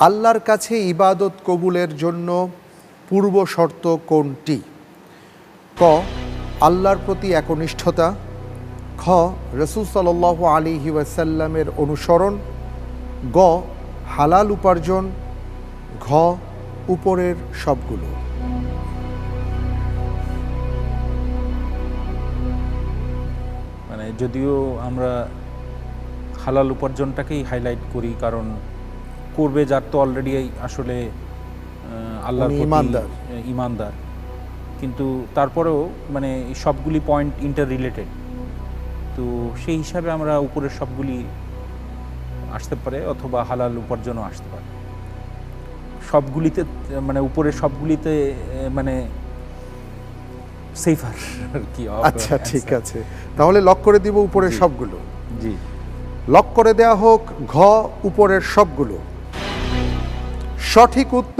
আল্লাহর কাছে ইবাদত কবুলের জন্য পূর্ব শর্ত কোনটি? ক, আল্লাহর প্রতি একনিষ্ঠতা। খ, রসুল সাল্লাহ আলী ওয়াসাল্লামের অনুসরণ। গ, হালাল উপার্জন। ঘ, উপরের সবগুলো। মানে যদিও আমরা হালাল উপার্জনটাকেই হাইলাইট করি, কারণ করবে যার তো অলরেডি আসলে উনি প্রতি, ঈমানদার। কিন্তু তারপরেও মানে সবগুলি পয়েন্ট ইন্টার রিলেটেড তো সেই হিসাবে আমরা উপরের সবগুলি আসতে পারে অথবা হালাল উপার্জনও আসতে পারে। সবগুলিতে মানে উপরের সবগুলিতে মানে সেফার আর কি আচ্ছা ঠিক আছে। তাহলে লক করে দিব উপরের সবগুলো। জি। লক করে দেয়া হোক ঘ উপরের সবগুলো। সঠিক উত্তর